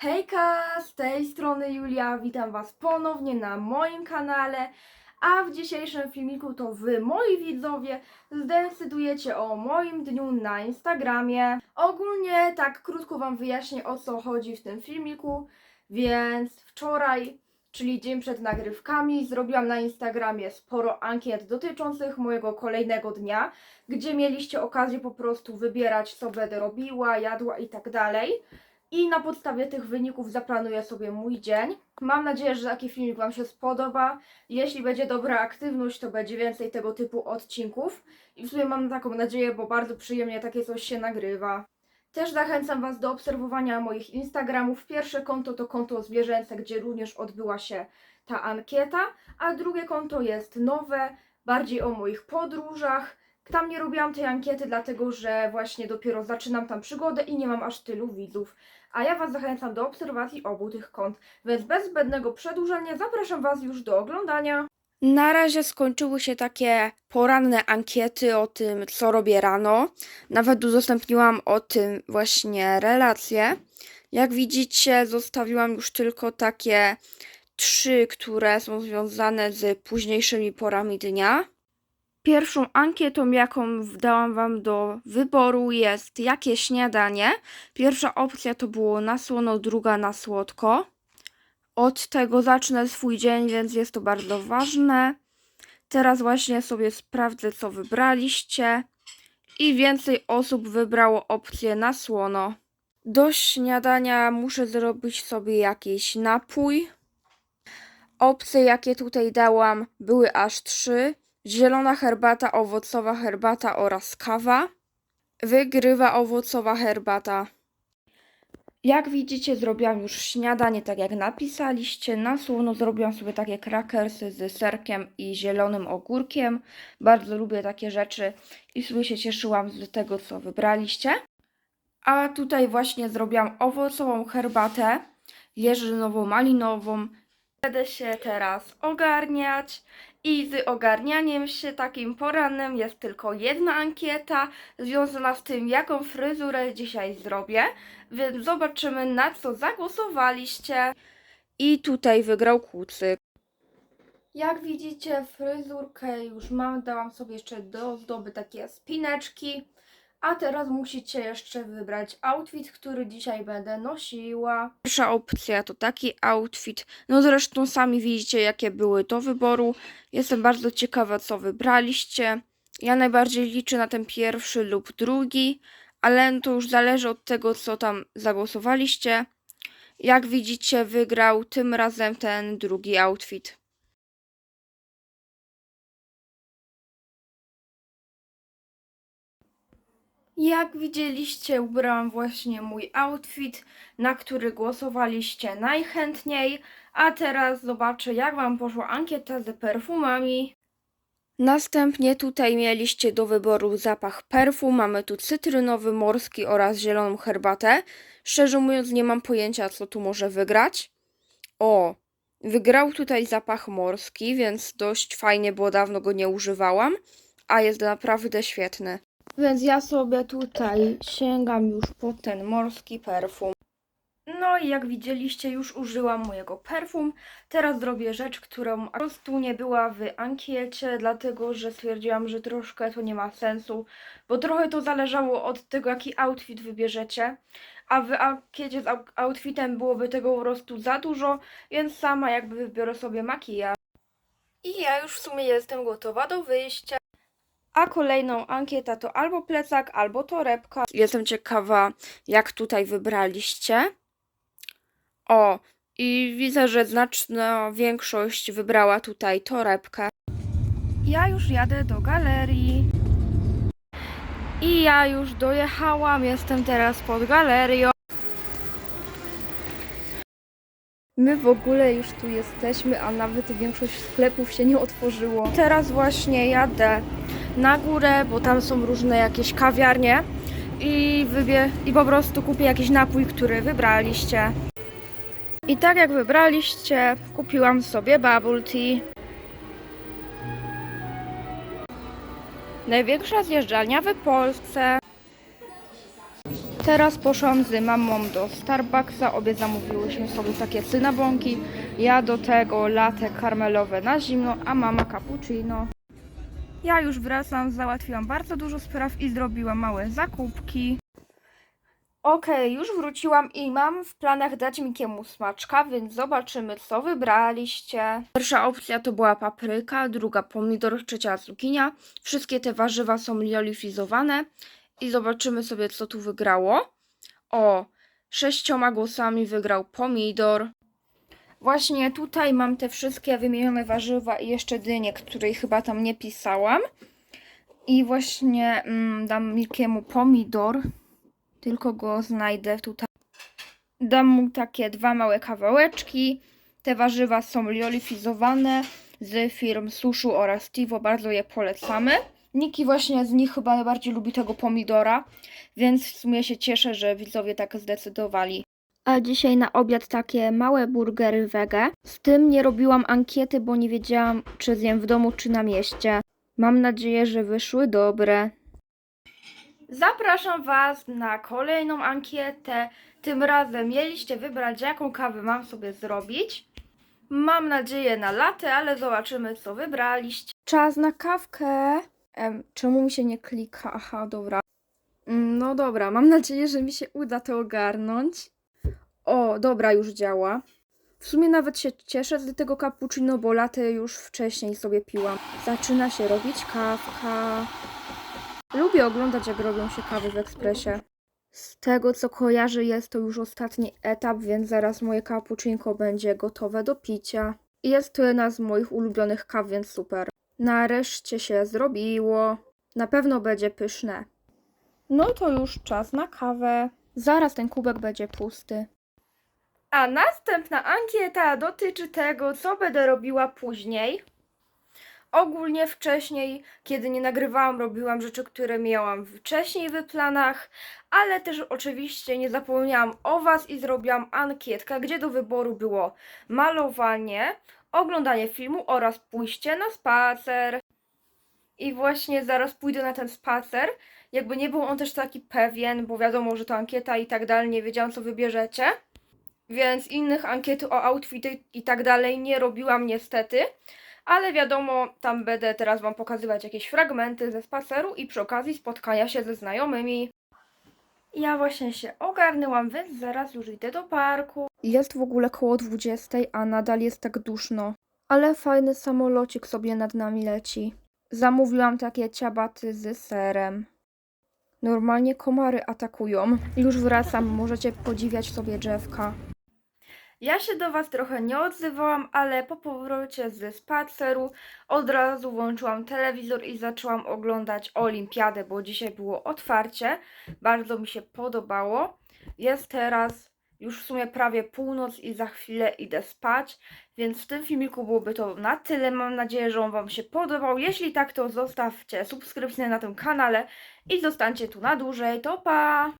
Hejka, z tej strony Julia, witam Was ponownie na moim kanale, a w dzisiejszym filmiku to Wy, moi widzowie, zdecydujecie o moim dniu na Instagramie. Ogólnie tak krótko Wam wyjaśnię o co chodzi w tym filmiku, więc wczoraj, czyli dzień przed nagrywkami, zrobiłam na Instagramie sporo ankiet dotyczących mojego kolejnego dnia, gdzie mieliście okazję po prostu wybierać co będę robiła, jadła i tak dalej. I na podstawie tych wyników zaplanuję sobie mój dzień. Mam nadzieję, że taki filmik Wam się spodoba. Jeśli będzie dobra aktywność, to będzie więcej tego typu odcinków. I w sumie mam taką nadzieję, bo bardzo przyjemnie takie coś się nagrywa. Też zachęcam Was do obserwowania moich Instagramów. Pierwsze konto to konto zwierzęce, gdzie również odbyła się ta ankieta, a drugie konto jest nowe, bardziej o moich podróżach. Tam nie robiłam tej ankiety, dlatego że właśnie dopiero zaczynam tam przygodę i nie mam aż tylu widzów. A ja Was zachęcam do obserwacji obu tych kont. Więc bez zbędnego przedłużania zapraszam Was już do oglądania. Na razie skończyły się takie poranne ankiety o tym, co robię rano. Nawet udostępniłam o tym właśnie relacje. Jak widzicie, zostawiłam już tylko takie trzy, które są związane z późniejszymi porami dnia. Pierwszą ankietą, jaką dałam Wam do wyboru, jest jakie śniadanie. Pierwsza opcja to było na słono, druga na słodko. Od tego zacznę swój dzień, więc jest to bardzo ważne. Teraz właśnie sobie sprawdzę, co wybraliście. I więcej osób wybrało opcję na słono. Do śniadania muszę zrobić sobie jakiś napój. Opcje, jakie tutaj dałam, były aż trzy: zielona herbata, owocowa herbata oraz kawa. Wygrywa owocowa herbata. Jak widzicie, zrobiłam już śniadanie, tak jak napisaliście. Na słono zrobiłam sobie takie krakersy z serkiem i zielonym ogórkiem. Bardzo lubię takie rzeczy i sobie się cieszyłam z tego, co wybraliście. A tutaj właśnie zrobiłam owocową herbatę, jeżynowo-malinową. Będę się teraz ogarniać i z ogarnianiem się takim porannym jest tylko jedna ankieta związana z tym, jaką fryzurę dzisiaj zrobię. Więc zobaczymy, na co zagłosowaliście. I tutaj wygrał kucyk. Jak widzicie, fryzurkę już mam. Dałam sobie jeszcze do ozdoby takie spineczki. A teraz musicie jeszcze wybrać outfit, który dzisiaj będę nosiła. Pierwsza opcja to taki outfit. No zresztą sami widzicie, jakie były do wyboru. Jestem bardzo ciekawa, co wybraliście. Ja najbardziej liczę na ten pierwszy lub drugi, ale to już zależy od tego, co tam zagłosowaliście. Jak widzicie, wygrał tym razem ten drugi outfit. Jak widzieliście, ubrałam właśnie mój outfit, na który głosowaliście najchętniej. A teraz zobaczę, jak Wam poszła ankieta z perfumami. Następnie tutaj mieliście do wyboru zapach perfum. Mamy tu cytrynowy, morski oraz zieloną herbatę. Szczerze mówiąc, nie mam pojęcia, co tu może wygrać. O, wygrał tutaj zapach morski, więc dość fajnie, bo dawno go nie używałam, a jest naprawdę świetny. Więc ja sobie tutaj sięgam już po ten morski perfum. No i jak widzieliście, już użyłam mojego perfum. Teraz zrobię rzecz, którą po prostu nie była w ankiecie, dlatego że stwierdziłam, że troszkę to nie ma sensu, bo trochę to zależało od tego, jaki outfit wybierzecie. A w ankiecie z outfitem byłoby tego po prostu za dużo, więc sama jakby wybiorę sobie makijaż. I ja już w sumie jestem gotowa do wyjścia. A kolejną ankieta to albo plecak, albo torebka. Jestem ciekawa, jak tutaj wybraliście. O, i widzę, że znaczna większość wybrała tutaj torebkę. Ja już jadę do galerii. I ja już dojechałam, jestem teraz pod galerią. My w ogóle już tu jesteśmy, a nawet większość sklepów się nie otworzyło. Teraz właśnie jadę na górę, bo tam są różne jakieś kawiarnie i, wybie- i po prostu kupię jakiś napój, który wybraliście. I tak jak wybraliście, kupiłam sobie bubble tea. Największa zjeżdżalnia w Polsce. Teraz poszłam z mamą do Starbucksa, obie zamówiłyśmy sobie takie cynabonki, ja do tego latte karmelowe na zimno, a mama cappuccino. Ja już wracam, załatwiłam bardzo dużo spraw i zrobiłam małe zakupki. Okej, już wróciłam i mam w planach dać Mikiemu smaczka, więc zobaczymy co wybraliście. Pierwsza opcja to była papryka, druga pomidor, trzecia cukinia. Wszystkie te warzywa są liolifizowane i zobaczymy sobie co tu wygrało. O, sześcioma głosami wygrał pomidor. Właśnie tutaj mam te wszystkie wymienione warzywa i jeszcze dynię, której chyba tam nie pisałam. I właśnie mm, dam Mikiemu pomidor, tylko go znajdę tutaj. Dam mu takie dwa małe kawałeczki. Te warzywa są liolifizowane z firm Sushu oraz Tivo, bardzo je polecamy. Niki właśnie z nich chyba najbardziej lubi tego pomidora, więc w sumie się cieszę, że widzowie tak zdecydowali. A dzisiaj na obiad takie małe burgery wege. Z tym nie robiłam ankiety, bo nie wiedziałam, czy zjem w domu, czy na mieście. Mam nadzieję, że wyszły dobre. Zapraszam Was na kolejną ankietę. Tym razem mieliście wybrać, jaką kawę mam sobie zrobić. Mam nadzieję na latte, ale zobaczymy, co wybraliście. Czas na kawkę. Em, czemu mi się nie klika? Aha, dobra. Mm, No dobra, mam nadzieję, że mi się uda to ogarnąć. O, dobra, już działa. W sumie nawet się cieszę z tego cappuccino, bo latte już wcześniej sobie piłam. Zaczyna się robić kawka. Lubię oglądać, jak robią się kawy w ekspresie. Z tego, co kojarzę, jest to już ostatni etap, więc zaraz moje cappuccinko będzie gotowe do picia. I Jest to jedna z moich ulubionych kaw, więc super. Nareszcie się zrobiło. Na pewno będzie pyszne. No to już czas na kawę. Zaraz ten kubek będzie pusty. A następna ankieta dotyczy tego, co będę robiła później. Ogólnie wcześniej, kiedy nie nagrywałam, robiłam rzeczy, które miałam wcześniej w planach, ale też oczywiście nie zapomniałam o Was i zrobiłam ankietkę, gdzie do wyboru było malowanie, oglądanie filmu oraz pójście na spacer. I właśnie zaraz pójdę na ten spacer. Jakby nie był on też taki pewien, bo wiadomo, że to ankieta i tak dalej, nie wiedziałam co wybierzecie. Więc innych ankiet o outfity i tak dalej nie robiłam niestety. Ale wiadomo, tam będę teraz Wam pokazywać jakieś fragmenty ze spaceru i przy okazji spotkania się ze znajomymi. Ja właśnie się ogarnęłam, więc zaraz już idę do parku. Jest w ogóle koło 20, a nadal jest tak duszno. Ale fajny samolocik sobie nad nami leci. Zamówiłam takie ciabaty z serem. Normalnie komary atakują. Już wracam, możecie podziwiać sobie drzewka. Ja się do Was trochę nie odzywałam, ale po powrocie ze spaceru od razu włączyłam telewizor i zaczęłam oglądać Olimpiadę, bo dzisiaj było otwarcie. Bardzo mi się podobało. Jest teraz już w sumie prawie północ i za chwilę idę spać, więc w tym filmiku byłoby to na tyle. Mam nadzieję, że on Wam się podobał. Jeśli tak, to zostawcie subskrypcję na tym kanale i zostańcie tu na dłużej. To pa!